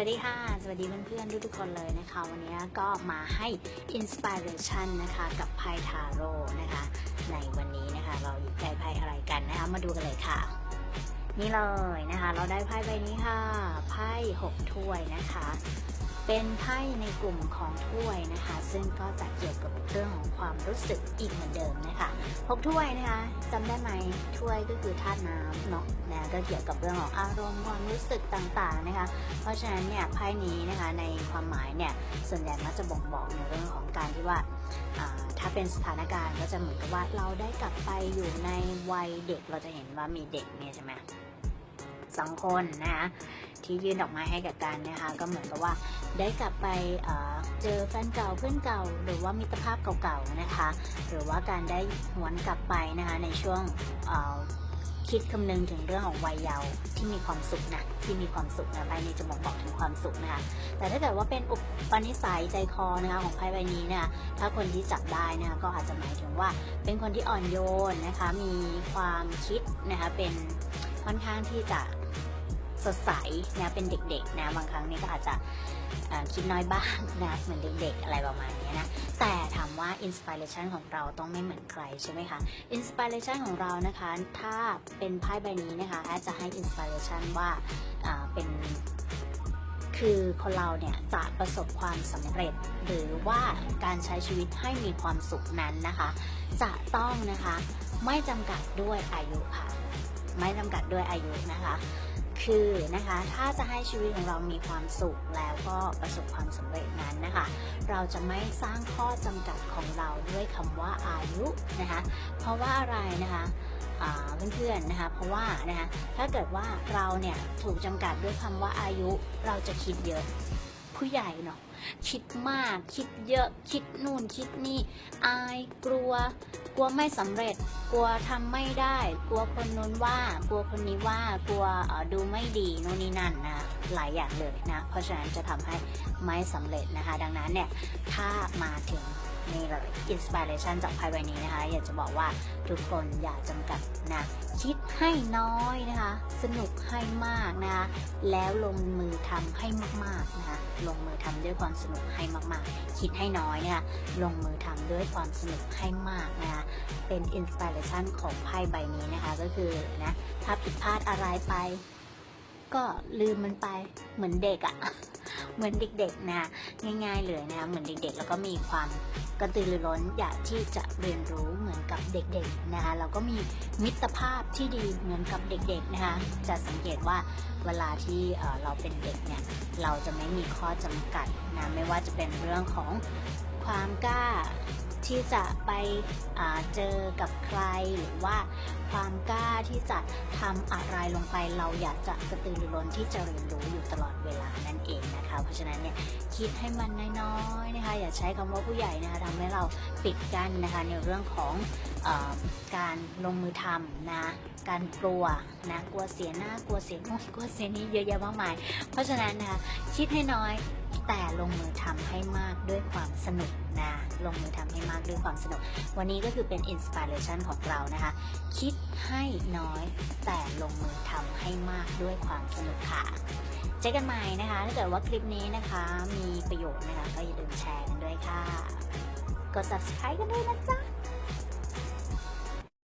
วัสดีค่ะ สวัสดีเพื่อนๆทุกๆคนเลยนะคะ วันนี้ก็มาให้อินสปิเรชันนะคะกับไพ่ทาโร่นะคะ ในวันนี้นะคะเราหยิบได้ไพ่อะไรกันนะคะ มาดูกันเลยค่ะ นี่เลยนะคะ เราได้ไพ่ใบนี้ค่ะไพ่หกถ้วยนะคะ เป็นไพ่ในกลุ่มของถ้วยนะคะ ซึ่งก็จะเกี่ยวกับเรื่องของความรู้สึกอีกเหมือนเดิมนะคะหกถ้วยนะคะจำได้ไหมถ้วยก็คือธาตุน้ำเนาะนะก็เกี่ยวกับเรื่องของอารมณ์ความรู้สึกต่างๆนะคะ เพราะฉะนั้นเนี่ยไพ่นี้นะคะในความหมายเนี่ยส่วนใหญ่มักจะบ่งบอกในเรื่องของการที่ว่าอ่าถ้าเป็นสถานการณ์ก็จะเหมือนกับว่าเราได้กลับไปอยู่ในวัยเด็กเราจะเห็นว่ามีเด็กเนี่ยใช่ไหม สองคนนะคะที่ยื่นดอกไม้ให้กับกันนะคะ ก็เหมือนกับว่าได้กลับไปเเจอแฟนเก่าเพื่อนเก่า หรือว่ามิตรภาพเก่าๆนะคะ หรือว่าการได้หวนกลับไปนะคะในช่วงคิดคำนึงถึงเรื่องของวัยเยาว์ที่มีความสุขนะที่มีความสุขนะใบนี้จะบอกบอกถึงความสุขนะคะแต่ถ้าเกิดว่าเป็นอุปนิสัยใจคอนะคะของไพ่ใบนี้เนี่ยถ้าคนที่จับได้นะคะก็อาจจะหมายถึงว่าเป็นคนที่อ่อนโยนนะคะมีความคิดนะคะเป็นค่อนข้างที่จะ สดใสนะเป็นเด็กๆนะบางครั้งนี่ก็อาจจะคิดน้อยบ้างนะเหมือนเด็กๆ อะไรประมาณนี้นะ แต่ถามว่าอินสปิเรชันของเราต้องไม่เหมือนใครใช่ไหมคะอินสปิเรชันของเรานะคะ ถ้าเป็นไพ่ใบนี้นะคะอดจจะให้อินสปิเรชันว่าอ่าเป็นคือคนเราเนี่ยจะประสบความสำเร็จ หรือว่าการใช้ชีวิตให้มีความสุขนั้นนะคะ จะต้องนะคะไม่จำกัดด้วยอายุค่ะ ไม่จำกัดด้วยอายุนะคะ คือนะคะถ้าจะให้ชีวิตของเรามีความสุขแล้วก็ประสบความสำเร็จนั้นนะคะ เราจะไม่สร้างข้อจำกัดของเราด้วยคำว่าอายุนะคะเพราะว่าอะไรนะคะเพื่อนๆนะคะเพราะว่านะคะถ้าเกิดว่าเราเนี่ยถูกจำกัดด้วยคำว่าอายุเราจะคิดเยอะ ผู้ใหญ่เนาะคิดมาก คิดเยอะ คิดนู่นคิดนี่ อายกลัว กลัวไม่สำเร็จ กลัวทำไม่ได้ กลัวคนนู้นว่า กลัวคนนี้ว่า กลัวดูไม่ดีนู่นนี่นั่นนะ หลายอย่างเลยนะ เพราะฉะนั้นจะทำให้ไม่สำเร็จนะคะ ดังนั้นเนี่ย ถ้ามาถึง นี่เลยอินสปิเรชันจากไพ่ใบนี้นะคะ อยากจะบอกว่าทุกคนอย่าจำกัดนะคิดให้น้อยนะคะ สนุกให้มากนะคะแล้วลงมือทำให้มากๆนะคะลงมือทำด้วยความสนุกให้มากๆ คิดให้น้อยนะคะลงมือทำด้วยความสนุกให้มากนะคะเป็นอินสปิเรชันของไพ่ใบนี้นะคะก็คือนะถ้าผิดพลาดอะไรไป ก็ลืมมันไปเหมือนเด็กอะเหมือนเด็กๆนะง่ายๆเลยนะเหมือนเด็กๆ แล้วก็มีความกระตือรือร้นอยากที่จะเรียนรู้เหมือนกับเด็กๆนะคะแล้วก็มีมิตรภาพที่ดีเหมือนกับเด็กๆนะคะจะสังเกตว่าเวลาที่เอ่อเราเป็นเด็กเนี่ยเราจะไม่มีข้อจำกัดนะไม่ว่าจะเป็นเรื่องของความกล้า ที่จะไปเจอกับใครหรือว่าความกล้าที่จะทำอะไรลงไป เราอยากจะกระตือรือร้นที่จะเรียนรู้อยู่ตลอดเวลานั่นเองนะคะ เพราะฉะนั้นเนี่ยคิดให้มันน้อยๆนะคะ อย่าใช้คำว่าผู้ใหญ่นะคะทำให้เราปิดกั้นนะคะในเรื่องของออการลงมือทำนะการกลัวนะกลัวเสียหน้ากลัวเสียโน่นกลัวเสียนี้เยอะแยะมากมาย เพราะฉะนั้นนะคะคิดให้น้อย แต่ลงมือทำให้มากด้วยความสนุกนะลงมือทำให้มากด้วยความสนุก วันนี้ก็คือเป็นอินสปิเรชันของเรานะคะ คิดให้น้อยแต่ลงมือทำให้มากด้วยความสนุกค่ะเจอกันใหม่นะคะ ถ้าเกิดว่าคลิปนี้นะคะมีประโยชน์นะคะก็อย่าลืมแชร์กันด้วยค่ะ กด subscribe กันด้วยนะจ๊ะ